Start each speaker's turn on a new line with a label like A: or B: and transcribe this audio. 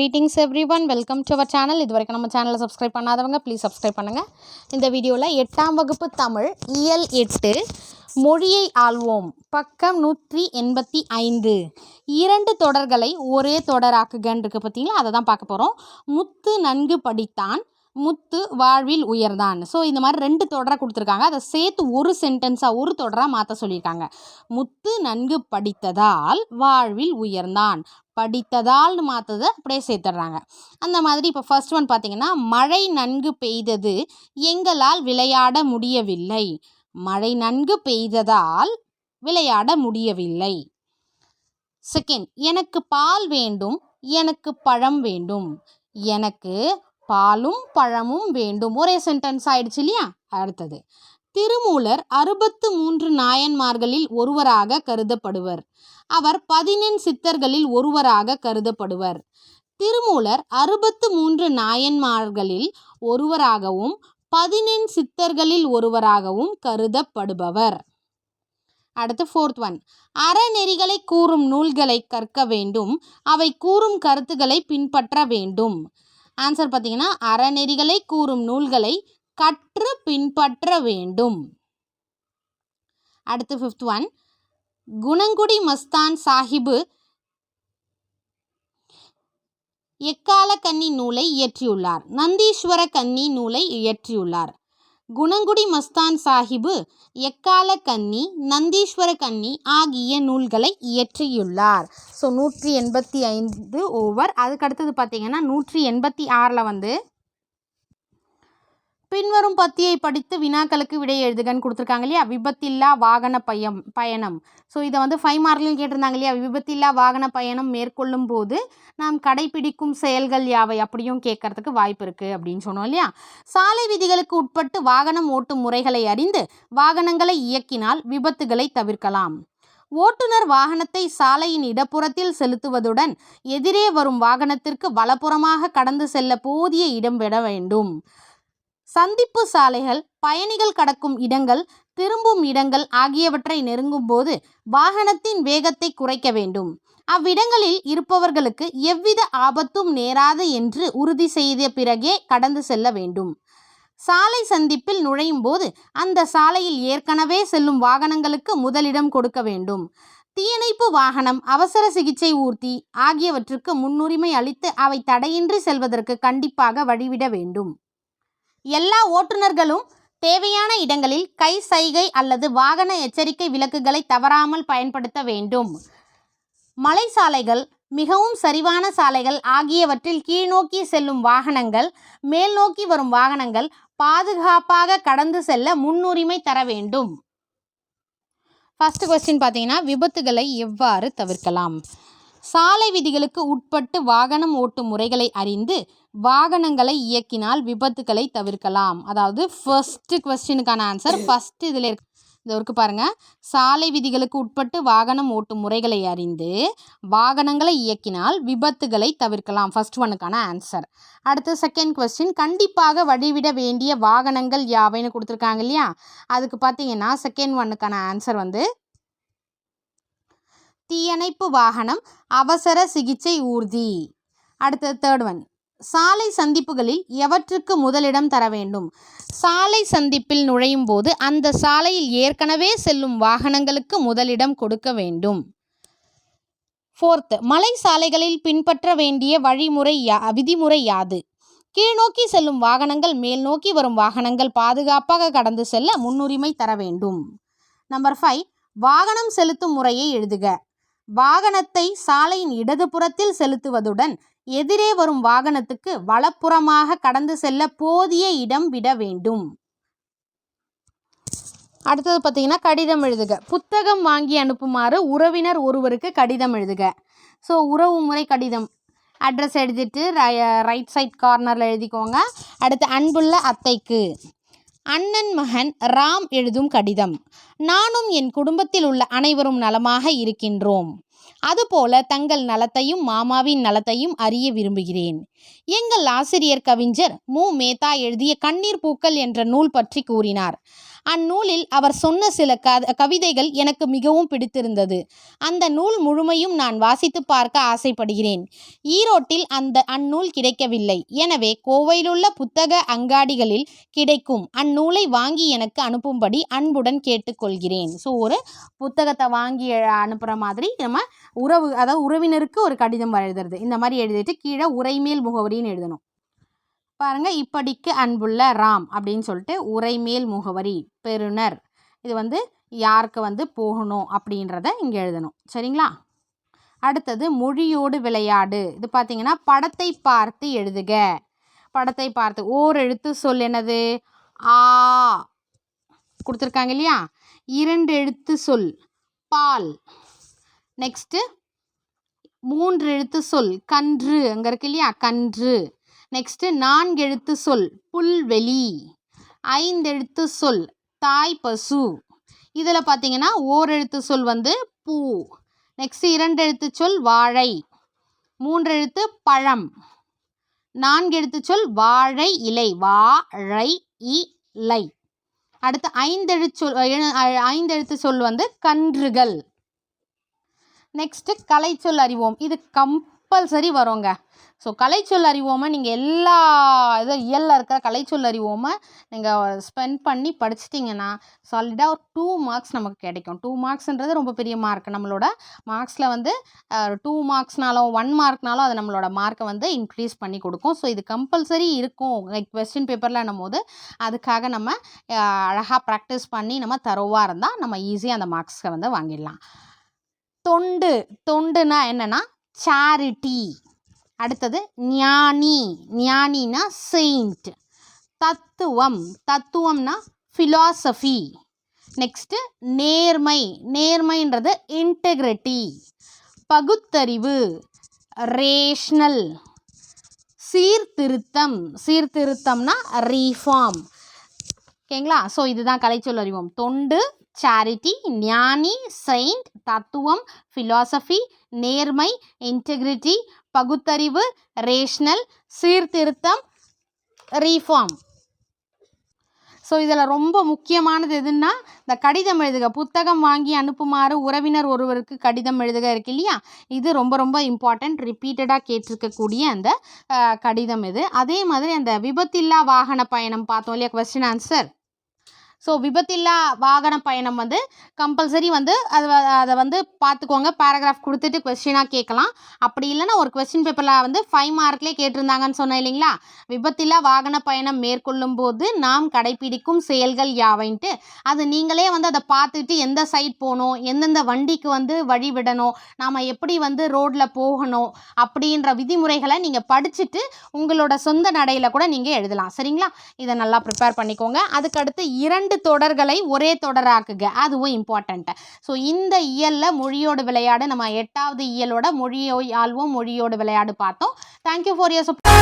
A: Meetings every one welcome to our channel இது வரைக்கும் நம்ம சேனலை சப்ஸ்கிரைப் பண்ணாதவங்க ப்ளீஸ் சப்ஸ்கிரைப் பண்ணுங்கள் இந்த வீடியோவில் எட்டாம் வகுப்பு தமிழ் இயல் எட்டு மொழியை ஆள்வோம். பக்கம் நூற்றி எண்பத்தி ஐந்து. இரண்டு தொடர்களை ஒரே தொடராக்குகன்னு இருக்கு பார்த்தீங்களா? அதை தான் பார்க்க போகிறோம் முத்து நன்கு படித்தான் முத்து வாழ்வில் உயர்தான் ஸோ இந்த மாதிரி ரெண்டு தொடரை கொடுத்துருக்காங்க. அதை சேர்த்து ஒரு சென்டென்ஸாக ஒரு தொடராக மாற்ற சொல்லியிருக்காங்க. முத்து நன்கு படித்ததால் வாழ்வில் உயர்ந்தான். படித்ததால்னு மாற்றதை அப்படியே சேர்த்துடுறாங்க. அந்த மாதிரி இப்போ ஃபர்ஸ்ட் ஒன் பார்த்தீங்கன்னா மழை நன்கு பெய்தது எங்களால் விளையாட முடியவில்லை. மழை நன்கு பெய்ததால் விளையாட முடியவில்லை. செகண்ட் எனக்கு பால் வேண்டும் எனக்கு பழம் வேண்டும். எனக்கு பாலும் பழமும் வேண்டும். ஒரே சென்டென்ஸ் ஆயிடுச்சு இல்லையா? அடுத்தது திருமூலர் அறுபத்து மூன்று நாயன்மார்களில் ஒருவராக கருதப்படுவர். அவர் பதினெண் சித்தர்களில் ஒருவராக கருதப்படுவர். திருமூலர் அறுபத்து மூன்று நாயன்மார்களில் ஒருவராகவும் பதினெண் சித்தர்களில் ஒருவராகவும் கருதப்படுபவர். அடுத்து ஃபோர்த் ஒன் அறநெறிகளை கூறும் நூல்களை கற்க வேண்டும். அவை கூறும் கருத்துக்களை பின்பற்ற வேண்டும். ஆன்சர் பார்த்தீங்கன்னா அறநெறிகளை கூறும் நூல்களை கற்று பின்பற்ற வேண்டும். அடுத்து ஃபிஃப்த் ஒன் குணங்குடி மஸ்தான் சாஹிபு எக்கால கன்னி நூலை இயற்றியுள்ளார். நந்தீஸ்வர கன்னி நூலை இயற்றியுள்ளார். குணங்குடி மஸ்தான் சாஹிபு எக்கால கன்னி நந்தீஸ்வர கன்னி ஆகிய நூல்களை இயற்றியுள்ளார். ஸோ நூற்றி எண்பத்தி ஐந்து ஓவர் அதுக்கடுத்தது பார்த்தீங்கன்னா நூற்றி எண்பத்தி ஆறில் வந்து பின்வரும் பத்தியை படித்து வினாக்களுக்கு விடை எழுதுகன்னு கொடுத்துருக்காங்க இல்லையா? விபத்தில்லா வாகன பயம் பயணம். ஸோ இதை வந்து ஃபைவ் மார்க்லையும் கேட்டிருந்தாங்க இல்லையா? விபத்தில்லா வாகன பயணம் மேற்கொள்ளும் போது நாம் கடைபிடிக்கும் செயல்கள் யாவை? அப்படியும் கேட்கறதுக்கு வாய்ப்பு இருக்குது அப்படின்னு சொன்னோம் இல்லையா? சாலை விதிகளுக்கு உட்பட்டு வாகனம் ஓட்டும் முறைகளை அறிந்து வாகனங்களை இயக்கினால் விபத்துகளை தவிர்க்கலாம். ஓட்டுநர் வாகனத்தை சாலையின் இடப்புறத்தில் செலுத்துவதுடன் எதிரே வரும் வாகனத்திற்கு வலப்புறமாக கடந்து செல்ல போதிய இடம் விட வேண்டும். சந்திப்பு சாலைகள் பயணிகள் கடக்கும் இடங்கள் திரும்பும் இடங்கள் ஆகியவற்றை நெருங்கும் போது வாகனத்தின் வேகத்தை குறைக்க வேண்டும். அவ்விடங்களில் இருப்பவர்களுக்கு எவ்வித ஆபத்தும் நேராது என்று உறுதி செய்த பிறகே கடந்து செல்ல வேண்டும். சாலை சந்திப்பில் நுழையும் போது அந்த சாலையில் ஏற்கனவே செல்லும் வாகனங்களுக்கு முதலிடம் கொடுக்க வேண்டும். தீயணைப்பு வாகனம் அவசர சிகிச்சை ஊர்த்தி ஆகியவற்றுக்கு முன்னுரிமை அளித்து அவை தடையின்றி செல்வதற்கு கண்டிப்பாக வழிவிட வேண்டும். எல்லா ஓட்டுநர்களும் தேவையான இடங்களில் கை சைகை அல்லது வாகன எச்சரிக்கை விளக்குகளை தவறாமல் பயன்படுத்த வேண்டும். மலை சாலைகள் மிகவும் சரிவான சாலைகள் ஆகியவற்றில் கீழ்நோக்கி செல்லும் வாகனங்கள் மேல் நோக்கி வரும் வாகனங்கள் பாதுகாப்பாக கடந்து செல்ல முன்னுரிமை தர வேண்டும். ஃபர்ஸ்ட் கொஸ்டின் பார்த்தீங்கன்னா விபத்துகளை எவ்வாறு தவிர்க்கலாம்? சாலை விதிகளுக்கு உட்பட்டு வாகனம் ஓட்டும் முறைகளை அறிந்து வாகனங்களை இயக்கினால் விபத்துகளை தவிர்க்கலாம். அதாவது ஃபர்ஸ்ட் கொஸ்டினுக்கான ஆன்சர் ஃபர்ஸ்ட் இதில் இருக்கு. இது இருக்கு பாருங்க. சாலை விதிகளுக்கு உட்பட்டு வாகனம் ஓட்டும் முறைகளை அறிந்து வாகனங்களை இயக்கினால் விபத்துகளை தவிர்க்கலாம். ஃபர்ஸ்ட் ஒனுக்கான ஆன்சர் அடுத்து செகண்ட் கொஸ்டின் கண்டிப்பாக வழிவிட வேண்டிய வாகனங்கள் யாவைன்னு கொடுத்துருக்காங்க இல்லையா? அதுக்கு பார்த்தீங்கன்னா செகண்ட் ஒன்னுக்கான ஆன்சர் வந்து தீயணைப்பு வாகனம் அவசர சிகிச்சை ஊர்தி. அடுத்த தேர்ட் ஒன் சாலை சந்திப்புகளில் எவற்றுக்கு முதலிடம் தர வேண்டும்? சாலை சந்திப்பில் நுழையும் போது அந்த சாலையில் ஏற்கனவே செல்லும் வாகனங்களுக்கு முதலிடம் கொடுக்க வேண்டும். ஃபோர்த்து மலை சாலைகளில் பின்பற்ற வேண்டிய வழிமுறை யா விதிமுறை யாது? கீழ்நோக்கி செல்லும் வாகனங்கள் மேல் நோக்கி வரும் வாகனங்கள் பாதுகாப்பாக கடந்து செல்ல முன்னுரிமை தர வேண்டும். நம்பர் ஃபைவ் வாகனம் செலுத்தும் முறையை எழுதுக. வாகனத்தை சாலையின் இடதுபுறத்தில் செலுத்துவதுடன் எதிரே வரும் வாகனத்துக்கு வலப்புறமாக கடந்து செல்ல போதிய இடம் விட வேண்டும். அடுத்தது பார்த்தீங்கன்னா கடிதம் எழுதுக. புத்தகம் வாங்கி அனுப்புமாறு உறவினர் ஒருவருக்கு கடிதம் எழுதுக. ஸோ உறவு முறை கடிதம். அட்ரஸ் எழுதிட்டு ரைட் சைட் கார்னரில் எழுதிக்கோங்க. அடுத்து அன்புள்ள அத்தைக்கு. அண்ணன் மகன் ராம் எழுதும் கடிதம். நானும் என் குடும்பத்தில் உள்ள அனைவரும் நலமாக இருக்கின்றோம். அதுபோல தங்கள் நலத்தையும் மாமாவின் நலத்தையும் அறிய விரும்புகிறேன். எங்கள் ஆசிரியர் கவிஞர் மு. மேத்தா எழுதிய கண்ணீர் பூக்கள் என்ற நூல் பற்றி கூறினார். அந்நூலில் அவர் சொன்ன சில க கவிதைகள் எனக்கு மிகவும் பிடித்திருந்தது. அந்த நூல் முழுமையும் நான் வாசித்து பார்க்க ஆசைப்படுகிறேன். ஈரோட்டில் அந்த அந்நூல் கிடைக்கவில்லை. எனவே கோவையிலுள்ள புத்தக அங்காடிகளில் கிடைக்கும் அந்நூலை வாங்கி எனக்கு அனுப்பும்படி அன்புடன் கேட்டுக்கொள்கிறேன். ஸோ ஒரு புத்தகத்தை வாங்கி அனுப்புகிற மாதிரி நம்ம உறவு அதாவது உறவினருக்கு ஒரு கடிதம் எழுதுறது இந்த மாதிரி எழுதிட்டு கீழே உரைமேல் முகவரின்னு எழுதணும். பாருங்க இப்படிக்கு அன்புள்ள ராம் அப்படின்னு சொல்லிட்டு உரைமேல் முகவரி பெறுநர் இது வந்து யாருக்கு வந்து போகணும் அப்படின்றத இங்கே எழுதணும். சரிங்களா? அடுத்தது மொழியோடு விளையாடு. இது பார்த்தீங்கன்னா படத்தை பார்த்து எழுதுக. படத்தை பார்த்து ஓர் எழுத்து சொல் என்னது? ஆ. கொடுத்துருக்காங்க இல்லையா? இரண்டு எழுத்து சொல் பால். நெக்ஸ்ட்டு மூன்று எழுத்து சொல் கன்று. அங்கே இருக்கு இல்லையா? கன்று. நெக்ஸ்ட்டு நான்கெழுத்து சொல் புல்வெளி. ஐந்தெழுத்து சொல் தாய் பசு. இதில் பார்த்தீங்கன்னா ஓரெழுத்து சொல் வந்து பூ. நெக்ஸ்ட் இரண்டு எழுத்து சொல் வாழை. மூன்று எழுத்து பழம். நான்கு எழுத்து சொல் வாழை இலை வாழை இலை. அடுத்து ஐந்தெழுத்து சொல் ஐந்து ஐந்தெழுத்து சொல் வந்து கன்றுகள். நெக்ஸ்ட்டு கலைச்சொல் அறிவோம். இது கம்பல்சரி வருங்க. ஸோ கலைச்சொல் அறிவோமை நீங்கள் எல்லா இது இயலில் இருக்கிற கலைச்சொல் அறிவோமை நீங்கள் ஸ்பெண்ட் பண்ணி படிச்சிட்டிங்கன்னா சாலிடாக ஒரு டூ மார்க்ஸ் நமக்கு கிடைக்கும். டூ மார்க்ஸ்ன்றது ரொம்ப பெரிய மார்க் நம்மளோட மார்க்ஸில் வந்து டூ மார்க்ஸ்னாலும் ஒன் மார்க்னாலும் அது நம்மளோட மார்க்கை வந்து இன்க்ரீஸ் பண்ணி கொடுக்கும். ஸோ இது கம்பல்சரி இருக்கும். லைக் கொஸ்டின் பேப்பரில் போது அதுக்காக நம்ம அழகாக ப்ராக்டிஸ் பண்ணி நம்ம தரோவாக இருந்தால் நம்ம ஈஸியாக அந்த மார்க்ஸை வந்து வாங்கிடலாம். தொண்டு. தொண்டுனா என்னென்னா சேரிட்டி அடுத்தது ஞானி. ஞானினா செயிண்ட் தத்துவம். தத்துவம்னா ஃபிலாசபி நெக்ஸ்ட்டு நேர்மை. நேர்மைன்றது இன்டெகிரிட்டி பகுத்தறிவு. ரேஷ்னல் சீர்திருத்தம். சீர்திருத்தம்னா ரீஃபார்ம் ஓகேங்களா? ஸோ இதுதான் கலைச்சொல் அறிவோம். தொண்டு சேரிட்டி ஞானி செயின்ட் தத்துவம் ஃபிலாசபி நேர்மை இன்டெகிரிட்டி பகுத்தறிவு ரேஷ்னல் சீர்திருத்தம் ரீஃபார்ம் ஸோ இதில் ரொம்ப முக்கியமானது எதுன்னா இந்த கடிதம் எழுதுக. புத்தகம் வாங்கி அனுப்புமாறு உறவினர் ஒருவருக்கு கடிதம் எழுதுக இருக்கு இல்லையா? இது ரொம்ப ரொம்ப இம்பார்ட்டண்ட் ரிப்பீட்டடாக கேட்டிருக்கக்கூடிய அந்த கடிதம் இது. அதே மாதிரி அந்த விபத்தில்லா வாகன பயணம் பார்த்தோம் இல்லையா? கொஸ்டின் ஆன்சர் ஸோ விபத்தில்லா வாகன பயணம் வந்து கம்பல்சரி வந்து அது அதை வந்து பார்த்துக்கோங்க பேராகிராஃப் கொடுத்துட்டு கொஸ்டினாக கேட்கலாம் அப்படி இல்லைன்னா ஒரு கொஸ்டின் பேப்பரில் வந்து ஃபைவ் மார்க்லேயே கேட்டிருந்தாங்கன்னு சொன்னேன் இல்லைங்களா? விபத்தில்லா வாகன பயணம் மேற்கொள்ளும் போது நாம் கடைபிடிக்கும் செயல்கள் யாவைன்ட்டு அது நீங்களே வந்து அதை பார்த்துட்டு எந்த சைட் போகணும் எந்தெந்த வண்டிக்கு வந்து வழி விடணும் நாம் எப்படி வந்து ரோட்டில் போகணும் அப்படின்ற விதிமுறைகளை நீங்கள் படிச்சுட்டு உங்களோட சொந்த நடையில் கூட நீங்கள் எழுதலாம். சரிங்களா? இதை நல்லா ப்ரிப்பேர் பண்ணிக்கோங்க. அதுக்கடுத்து இரண்டு தொடர்களை ஒரே தொடராக்குக. அதுவும் இம்பார்ட்டண்ட்டு ஸோ இந்த இயலில் மொழியோடு விளையாடு. நம்ம எட்டாவது இயலோட மொழியோ ஆழ்வோம் மொழியோடு விளையாடு பார்த்தோம். Thank you for your